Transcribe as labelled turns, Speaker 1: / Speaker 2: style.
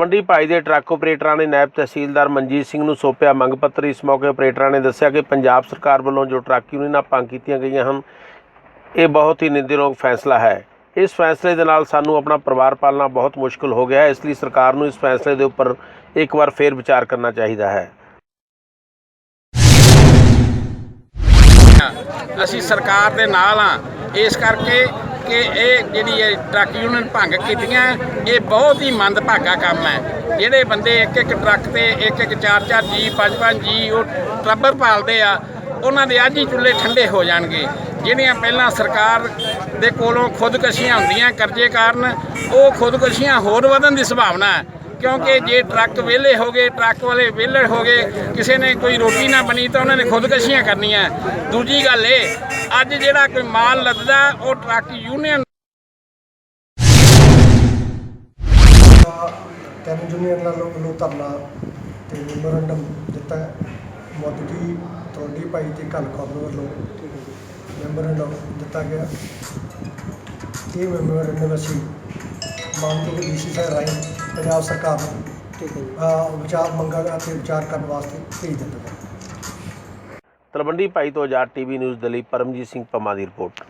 Speaker 1: ਮੰਡੀ ਭਾਈ ਦੇ ਟਰੱਕ ਆਪਰੇਟਰਾਂ ਨੇ ਨਾਇਬ ਤਹਿਸੀਲਦਾਰ ਮਨਜੀਤ ਸਿੰਘ ਨੂੰ ਸੌਂਪਿਆ ਮੰਗ ਪੱਤਰ। ਇਸ ਮੌਕੇ ਆਪਰੇਟਰਾਂ ਨੇ ਦੱਸਿਆ ਕਿ ਪੰਜਾਬ ਸਰਕਾਰ ਵੱਲੋਂ ਜੋ ਟਰੱਕ ਯੂਨੀਅਨਾਂ ਭੰਗ ਕੀਤੀਆਂ ਗਈਆਂ ਹਨ, ਇਹ ਬਹੁਤ ਹੀ ਨਿੰਦਣਯੋਗ ਫੈਸਲਾ ਹੈ। ਇਸ ਫੈਸਲੇ ਦੇ ਨਾਲ ਸਾਨੂੰ ਆਪਣਾ ਪਰਿਵਾਰ ਪਾਲਣਾ ਬਹੁਤ ਮੁਸ਼ਕਲ ਹੋ ਗਿਆ ਹੈ, ਇਸ ਲਈ ਸਰਕਾਰ ਨੂੰ ਇਸ ਫੈਸਲੇ ਦੇ ਉੱਪਰ ਇੱਕ ਵਾਰ ਫੇਰ ਵਿਚਾਰ ਕਰਨਾ ਚਾਹੀਦਾ ਹੈ।
Speaker 2: ਅਸੀਂ ਸਰਕਾਰ ਦੇ ਨਾਲ ਆ ਇਸ ਕਰਕੇ ਕਿ ਇਹ ਜਿਹੜੀ ਇਹ ਟਰੱਕ ਯੂਨੀਅਨ ਭੰਗ ਕੀਤੀਆਂ, ਇਹ ਬਹੁਤ ਹੀ ਮੰਦਭਾਗਾ ਕੰਮ ਹੈ। ਜਿਹੜੇ ਬੰਦੇ ਇੱਕ ਇੱਕ ਟਰੱਕ ਤੇ ਇੱਕ ਇੱਕ ਚਾਰ ਚਾਰ ਜੀ, ਪੰਜ ਪੰਜ ਜੀ, ਉਹ ਟਰੱਬਰ ਪਾਲਦੇ ਆ, ਉਹਨਾਂ ਦੇ ਅੱਜ ਹੀ ਚੁੱਲ੍ਹੇ ਠੰਡੇ ਹੋ ਜਾਣਗੇ। ਜਿਹੜੀਆਂ ਪਹਿਲਾਂ ਸਰਕਾਰ ਦੇ ਕੋਲੋਂ ਖੁਦਕਸ਼ੀਆਂ ਹੁੰਦੀਆਂ ਕਰਜ਼ੇ ਕਾਰਨ, ਉਹ ਖੁਦਕਸ਼ੀਆਂ ਹੋਰ ਵਧਣ ਦੀ ਸੰਭਾਵਨਾ ਹੈ। ਕਿਉਂਕਿ ਜੇ ਟਰੱਕ ਵਿਹਲੇ ਹੋ ਗਏ, ਟਰੱਕ ਵਾਲੇ ਵਿਹਲੇ ਹੋ ਗਏ, ਕਿਸੇ ਨੇ ਕੋਈ ਰੋਟੀ ਨਾ ਬਣੀ ਤਾਂ ਉਹਨਾਂ ਨੇ ਖੁਦਕਸ਼ੀਆਂ ਕਰਨੀਆਂ ਦੂਜੀ ਗੱਲ ਇਹ, ਅੱਜ ਜਿਹੜਾ ਕੋਈ ਮਾਲ ਲੱਦਦਾ, ਉਹ ਟਰੱਕ ਯੂਨੀਅਨ
Speaker 3: ਤਿੰਨ ਯੂਨੀਅਨ ਵੱਲੋਂ ਵੱਲੋਂ ਧਰਨਾ ਤੇ ਮੈਮੋਰੰਡਮ ਦਿੱਤਾ ਹੈ। ਮੌਜੂਦਗੀ ਭਾਈ ਤੇ ਕੱਲ ਖਬਰ ਵੱਲੋਂ ਮੈਮੋਰੰਡਮ ਦਿੱਤਾ ਗਿਆ ਇਹ ਮੈਮੋਰੰਡਮ ਅਸੀਂ ਮਾਨਯੋਗ ਡੀਸੀ ਸਾਹਿਬ ਰਾਹੀਂ ਪੰਜਾਬ ਸਰਕਾਰ ਨੂੰ ਅਹ, ਵਿਚਾਰ ਮੰਗਾਂ ਅਤੇ ਵਿਚਾਰ ਕਰਨ ਵਾਸਤੇ ਭੇਜ ਦਿੱਤਾ ਗਿਆ।
Speaker 1: ਤਲਵੰਡੀ ਭਾਈ ਤੋਂ ਆਜ਼ਾਦ ਟੀਵੀ ਨਿਊਜ਼ ਦੇ ਲਈ ਪਰਮਜੀਤ ਸਿੰਘ ਪੰਮਾ ਦੀ ਰਿਪੋਰਟ।